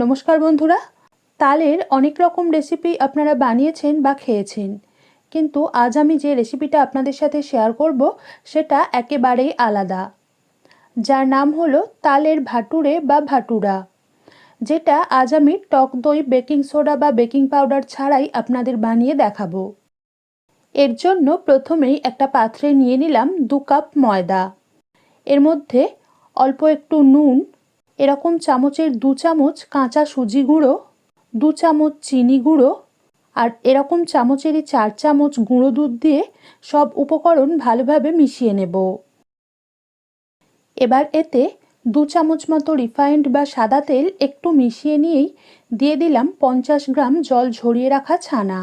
নমস্কার বন্ধুরা। তালের অনেক রকম রেসিপি আপনারা বানিয়েছেন বা খেয়েছেন। কিন্তু আজ আমি যে রেসিপিটা আপনাদের সাথে শেয়ার করব, সেটা একেবারেই আলাদা। যার নাম হলো তালের ভাটুরে বা ভাটুরা। যেটা আজ আমি টক দই বেকিং সোডা বা বেকিং পাউডার ছাড়াই আপনাদের বানিয়ে দেখাবো। এর জন্য প্রথমেই একটা পাত্রে নিয়ে নিলাম দু কাপ ময়দা। এর মধ্যে অল্প একটু নুন এরকম চামচের দু চামচ কাঁচা সুজি গুঁড়ো, দু চামচ চিনি গুঁড়ো আর এরকম চামচেরই চার চামচ গুঁড়ো দুধ দিয়ে সব উপকরণ ভালোভাবে মিশিয়ে নেব। এবার এতে দু চামচ মতো রিফাইন্ড বা সাদা তেল একটু মিশিয়ে নিয়েই দিয়ে দিলাম পঞ্চাশ গ্রাম জল ঝরিয়ে রাখা ছানা।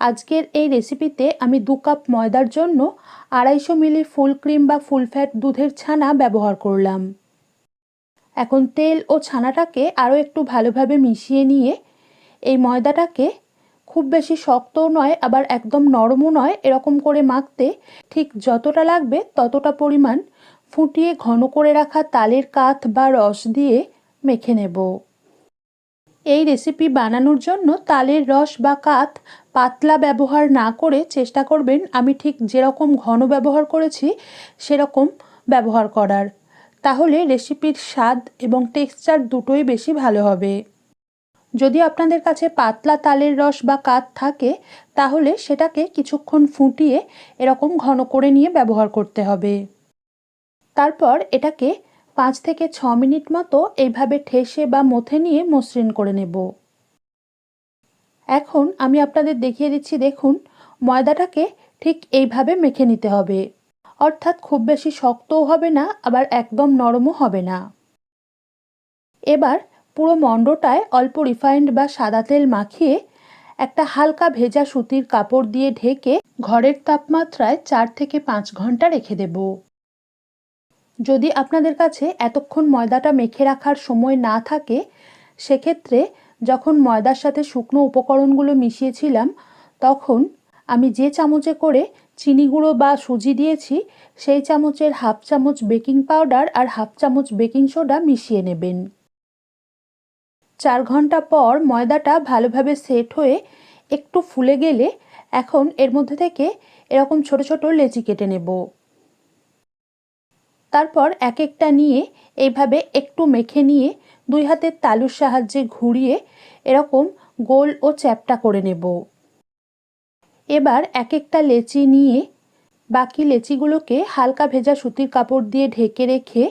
আজকের এই রেসিপিতে আমি দু কাপ ময়দার জন্য আড়াইশো মিলি ফুল ক্রিম বা ফুল ফ্যাট দুধের ছানা ব্যবহার করলাম। এখন তেল ও ছানাটাকে আরও একটু ভালোভাবে মিশিয়ে নিয়ে এই ময়দাটাকে খুব বেশি শক্তও নয়, আবার একদম নরমও নয়, এরকম করে মাখতে ঠিক যতটা লাগবে ততটা পরিমাণ ফুটিয়ে ঘন করে রাখা তালের কাঠ বা রস দিয়ে মেখে নেব। এই রেসিপি বানানোর জন্য তালের রস বা কাঠ পাতলা ব্যবহার না করে চেষ্টা করবেন। আমি ঠিক যেরকম ঘন ব্যবহার করেছি, সেরকম ব্যবহার করার। তাহলে রেসিপির স্বাদ এবং টেক্সচার দুটোই বেশি ভালো হবে। যদি আপনাদের কাছে পাতলা তালের রস বা কাঠ থাকে, তাহলে সেটাকে কিছুক্ষণ ফুটিয়ে এরকম ঘন করে নিয়ে ব্যবহার করতে হবে। তারপর এটাকে পাঁচ থেকে ছ মিনিট মতো এইভাবে ঠেসে বা মথে নিয়ে মসৃণ করে নেব। এখন আমি আপনাদের দেখিয়ে দিচ্ছি, দেখুন, ময়দাটাকে ঠিক এইভাবে মেখে নিতে হবে। অর্থাৎ খুব বেশি শক্তও হবে না, আবার একদম নরমও হবে না। এবার পুরো মণ্ডটায় অল্প রিফাইন্ড বা সাদা তেল মাখিয়ে একটা হালকা ভেজা সুতির কাপড় দিয়ে ঢেকে ঘরের তাপমাত্রায় চার থেকে পাঁচ ঘণ্টা রেখে দেব। যদি আপনাদের কাছে এতক্ষণ ময়দাটা মেখে রাখার সময় না থাকে, সেক্ষেত্রে যখন ময়দার সাথে শুকনো উপকরণগুলো মিশিয়েছিলাম, তখন আমি যে চামচে করে চিনি গুঁড়ো বা সুজি দিয়েছি, সেই চামচের হাফ চামচ বেকিং পাউডার আর হাফ চামচ বেকিং সোডা মিশিয়ে নেবেন। চার ঘণ্টা পর ময়দাটা ভালোভাবে সেট হয়ে একটু ফুলে গেলে এখন এর মধ্যে থেকে এরকম ছোট ছোট লেচি কেটে নেব। তারপর এক একটা নিয়ে এইভাবে একটু মেখে নিয়ে দুই হাতের তালুর সাহায্যে ঘুরিয়ে এরকম গোল ও চ্যাপটা করে নেব। এবার এক একটা লেচি নিয়ে বাকি লেচিগুলোকে হালকা ভেজা সুতির কাপড় দিয়ে ঢেকে রেখে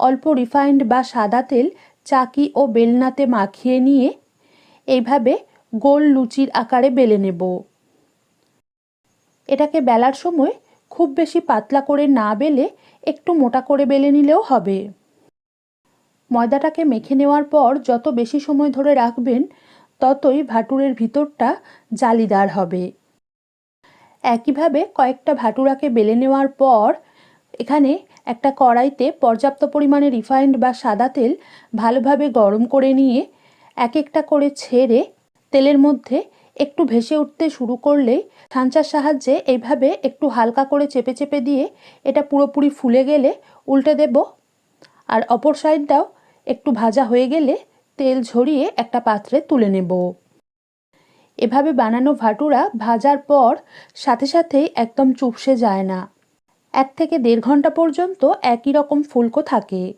অল্প রিফাইন্ড বা সাদা তেল, চাকি ও বেলনাতে মাখিয়ে নিয়ে এইভাবে গোল লুচির আকারে বেলে নেব। এটাকে বেলার সময় খুব বেশি পাতলা করে না বেলে একটু মোটা করে বেলে নিলেও হবে। ময়দাটাকে মেখে নেওয়ার পর যত বেশি সময় ধরে রাখবেন, ততই ভাটুরের ভিতরটা জালিদার হবে। একইভাবে কয়েকটা ভাটুরাকে বেলে নেওয়ার পর এখানে একটা কড়াইতে পর্যাপ্ত পরিমাণে রিফাইন্ড বা সাদা তেল ভালোভাবে গরম করে নিয়ে এক একটা করে ছেড়ে তেলের মধ্যে একটু ভেসে উঠতে শুরু করলেই ছাঁচার সাহায্যে এইভাবে একটু হালকা করে চেপে চেপে দিয়ে এটা পুরোপুরি ফুলে গেলে উল্টে দেব। আর অপর সাইডটাও একটু ভাজা হয়ে গেলে তেল ঝরিয়ে একটা পাত্রে তুলে নেব। এভাবে বানানো ভাটুরা ভাজার পর সাথে সাথেই একদম চুপসে যায় না। এক থেকে দেড় ঘণ্টা পর্যন্ত একই রকম ফুলকো থাকে।